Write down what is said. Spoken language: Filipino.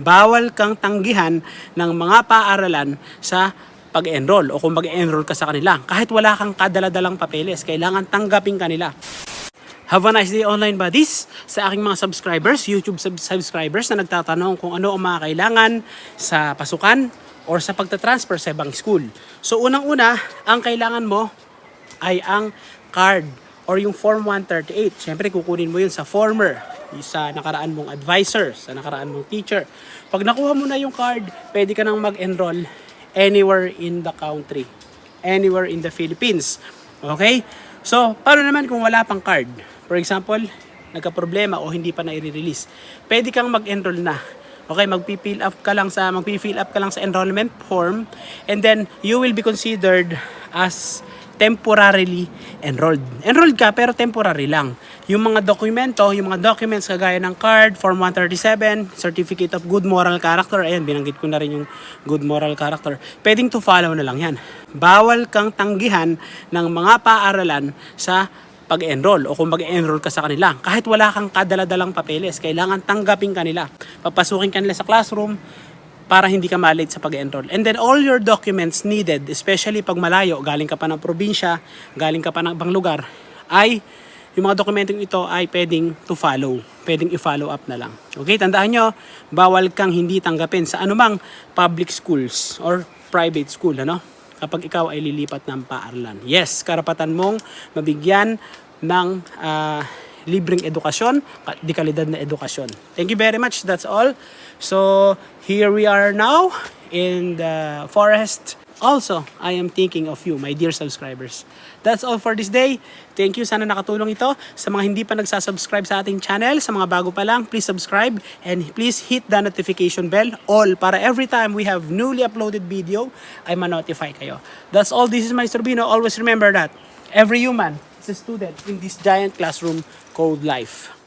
bawal kang tanggihan ng mga paaralan sa pag-enroll o kung mag-enroll ka sa kanila. Kahit wala kang kadaladalang papeles, kailangan tanggapin kanila. Have a nice day online buddies sa aking mga subscribers, YouTube sub- subscribers na nagtatanong kung ano ang mga kailangan sa pasukan or sa pagta-transfer sa ibang school. So unang-una, ang kailangan mo ay ang card or yung Form 138. Siyempre kukunin mo yun sa former, sa nakaraan mong advisor, sa nakaraan mong teacher. Pag nakuha mo na yung card, pwede ka nang mag-enroll anywhere in the country. Anywhere in the Philippines. Okay? So, paano naman kung wala pang card? For example, nagka-problema o hindi pa na-release. Pwede kang mag-enroll na. Okay, magpi-fill up ka lang sa magpi-fill up ka lang sa enrollment form and then you will be considered as temporarily enrolled. Enrolled ka pero temporary lang. Yung mga dokumento, yung mga documents kagaya ng card, Form 137, Certificate of Good Moral Character, ayan, binanggit ko na rin yung Good Moral Character, pwedeng to follow na lang yan. Bawal kang tanggihan ng mga paaralan sa pag-enroll o kung mag-enroll ka sa kanila. Kahit wala kang kadaladalang papeles, kailangan tanggapin kanila. Papasukin kanila sa classroom para hindi ka malate sa pag-enroll. And then all your documents needed, especially pag malayo, galing ka pa ng probinsya, galing ka pa ng ibang lugar, ay yung mga dokumentong ito ay pwedeng to follow. Pwedeng i-follow up na lang. Okay, tandaan nyo, bawal kang hindi tanggapin sa anumang public schools or private school, ano? Kapag ikaw ay lilipat ng paaralan. Yes, karapatan mong mabigyan ng ah, libreng edukasyon, ka- di kalidad na edukasyon. Thank you very much. That's all. So, here we are now in the forest. Also, I am thinking of you, my dear subscribers. That's all for this day. Thank you. Sana nakatulong ito. Sa mga hindi pa nagsasubscribe sa ating channel, sa mga bago pa lang, please subscribe and please hit the notification bell all para every time we have newly uploaded video, ay ma-notify kayo. That's all. This is Mr. Bino. Always remember that every human is a student in this giant classroom called life.